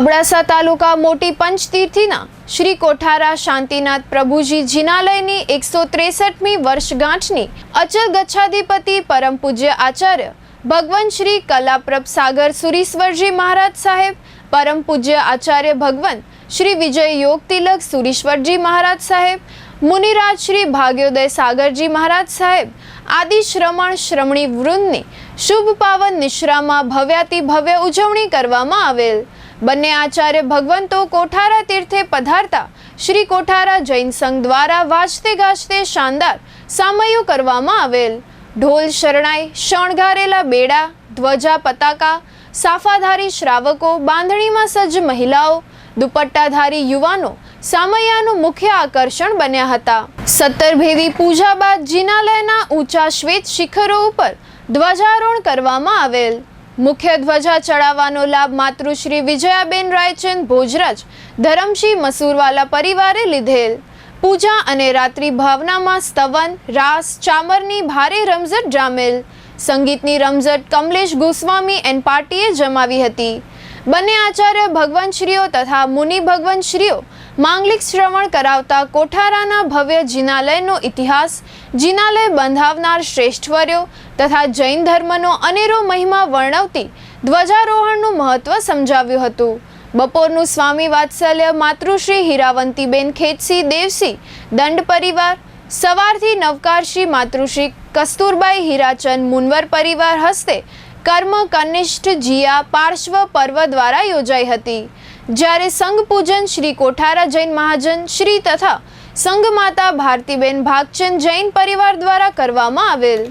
અબડાસા તાલુકા મોટી પંચતીર્થીના શ્રી કોઠારા શાંતિનાથ પ્રભુજી જિનાલયની એકસો ત્રેસઠમી વર્ષગાંઠની અચલ ગચ્છાધિપતિ પરમ પૂજ્ય આચાર્ય ભગવાન શ્રી કલાપ્રભ સાગર સુરીશ્વરજી મહારાજ સાહેબ, પરમ પૂજ્ય આચાર્ય ભગવાન શ્રી વિજય યોગ તિલક સુરીશ્વરજી મહારાજ સાહેબ, મુનિરાજ શ્રી ભાગ્યોદય સાગરજી મહારાજ સાહેબ, આદિ શ્રમણ શ્રમણી વૃંદની શુભ પાવન નિશ્રામાં ભવ્યાતિ ભવ્ય ઉજવણી કરવામાં આવેલ. બંને આચાર્ય ભગવંતો કોઠારા તીર્થે પધારતા શ્રી કોઠારા જૈન સંઘ દ્વારા વાજતે ગાજતે શાનદાર સામયો કરવામાં આવેલ. ઢોલ શરણાઈ, શણગારેલા બેડા, ધ્વજા પતાકા, સાફાધારી શ્રાવકો, બાંધણીમાં સજ્જ મહિલાઓ, દુપટ્ટાધારી યુવાનો સામૈયાનું મુખ્ય આકર્ષણ બન્યા હતા. સત્તર ભેદી પૂજા બાદ જિનાલયના ઊંચા શ્વેત શિખરો ઉપર ધ્વજારોહણ કરવામાં આવેલ. મુખ્ય ધ્વજા ચડાવવાનો લાભ માતૃશ્રી વિજયાબેન રાયચંદ ભોજરાજ, ધરમસિંહ મસૂરવાલા પરિવારે લીધેલ. પૂજા અને રાત્રિ ભાવનામાં સ્તવન, રાસ, ચામરની ભારે રમઝટ જામેલ. સંગીતની રમઝટ કમલેશ ગોસ્વામી એન્ડ પાર્ટીએ જમાવી હતી. બંને આચાર્ય ભગવંતશ્રીઓ તથા મુનિ ભગવંતશ્રીઓ માંગલિક શ્રવણ કરાવતા કોઠારાના ભવ્ય જિનાલયનો ઇતિહાસ, જિનાલય બંધાવનાર શ્રેષ્ઠવર્યો તથા જૈન ધર્મનો અનેરો મહિમા વર્ણવતી ધ્વજારોહણનું મહત્વ સમજાવ્યું હતું. બપોરનું સ્વામી વાત્સલ્ય માતૃશ્રી હીરાવંતીબેન ખેતસિંહ દેવસિંહ, દંડ પરિવાર, સવારથી નવકારશ્રી માતૃશ્રી કસ્તુરબાઈ હીરાચંદ મુનવર પરિવાર હસ્તે કર્મ કનિષ્ઠ જીયા પાર્શ્વ પર્વ દ્વારા યોજાઈ હતી. જ્યારે સંઘ પૂજન શ્રી કોઠારા જૈન મહાજન શ્રી તથા સંઘ માતા ભારતીબેન ભાગચંદ જૈન પરિવાર દ્વારા કરવામાં આવેલ.